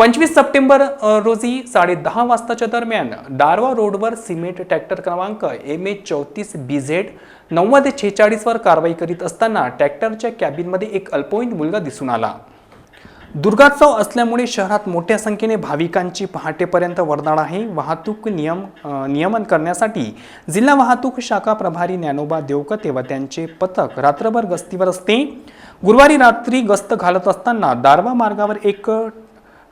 पंचवीस सप्टेंबर रोजी साडे दहा वाजताच्या दरम्यान दारवा रोडवर सिमेंट ट्रॅक्टर क्रमांक एम ए चौतीस बी झेड नव्वद छेचाळीसवर कारवाई करीत असताना ट्रॅक्टरच्या कॅबिनमध्ये एक अल्पवयीन मुलगा दिसून आला. दुर्गोत्सव असल्यामुळे शहरात मोठ्या संख्येने भाविकांची पहाटेपर्यंत वर्दळ आहे. वाहतूक नियम नियमन करण्यासाठी जिल्हा वाहतूक शाखा प्रभारी ज्ञानोबा देवकते व त्यांचे पथक रात्रभर गस्तीवर असते. गुरुवारी रात्री गस्त घालत असताना दारवा मार्गावर एक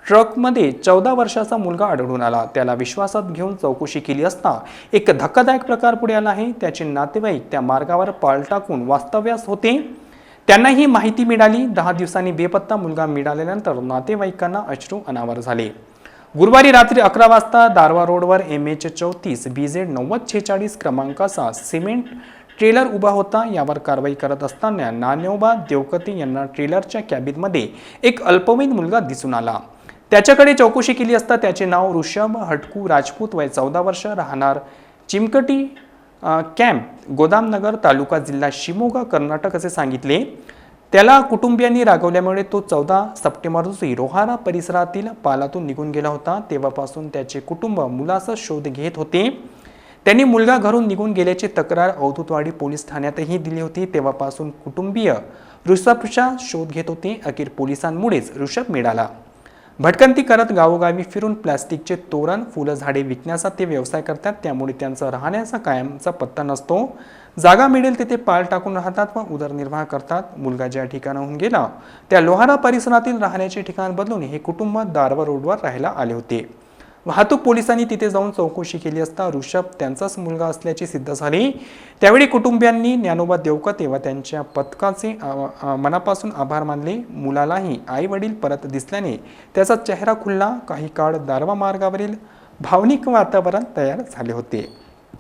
ट्रकमध्ये चौदा वर्षाचा मुलगा आढळून आला. त्याला विश्वासात घेऊन चौकशी केली असता एक धक्कादायक प्रकार पुढे आला आहे. त्याचे नातेवाईक त्या मार्गावर पाल टाकून वास्तव्यास होते. त्यांना ही माहिती मिळाली. दहा दिवसांनी बेपत्ता मुलगा मिळाल्यानंतर नातेवाईकांना अश्रू अनावर झाले. गुरुवारी रात्री अकरा वाजता दारवा रोडवर एम एच चौतीस बी झेड नव्वद छेचाळीस क्रमांकाचा सिमेंट ट्रेलर उभा होता. यावर कारवाई करत असताना नान्योबा देवकते यांना ट्रेलरच्या कॅबिनमध्ये एक अल्पवयीन मुलगा दिसून आला. त्याच्याकडे चौकशी केली असता त्याचे नाव ऋषभ हटकू राजपूत वय चौदा वर्ष राहणार चिमकटी कॅम्प गोदामनगर तालुका जिल्हा शिमोगा कर्नाटक असे सांगितले. त्याला कुटुंबियांनी रागवल्यामुळे तो चौदा सप्टेंबर रोजी रोहारा परिसरातील पालातून निघून गेला होता. तेव्हापासून त्याचे कुटुंब मुलाचा शोध घेत होते. त्यांनी मुलगा घरून निघून गेल्याची तक्रार अवधूतवाडी पोलीस ठाण्यातही दिली होती. तेव्हापासून कुटुंबीय ऋषभचा शोध घेत होते. अखेर पोलिसांमुळेच ऋषभ मिळाला. भटकंती करत गावोगावी फिरून प्लॅस्टिकचे तोरण फुलं झाडे विकण्याचा ते व्यवसाय करतात. त्यामुळे त्यांचा राहण्याचा कायमचा पत्ता नसतो. जागा मिळेल तिथे पाल टाकून राहतात व उदरनिर्वाह करतात. मुलगा ज्या ठिकाणाहून गेला त्या लोहारा परिसरातील राहण्याचे ठिकाण बदलून हे कुटुंब दारवा रोडवर राहायला आले होते. वाहतूक पोलिसांनी तिथे जाऊन चौकशी केली असता ऋषभ त्यांचाच मुलगा असल्याचे सिद्ध झाले. त्यावेळी कुटुंबियांनी ज्ञानोबा देवकते व त्यांच्या पथकाचे मनापासून आभार मानले. मुलालाही आई वडील परत दिसल्याने त्याचा चेहरा खुलला. काही काळ दारवा मार्गावरील भावनिक वातावरण तयार झाले होते.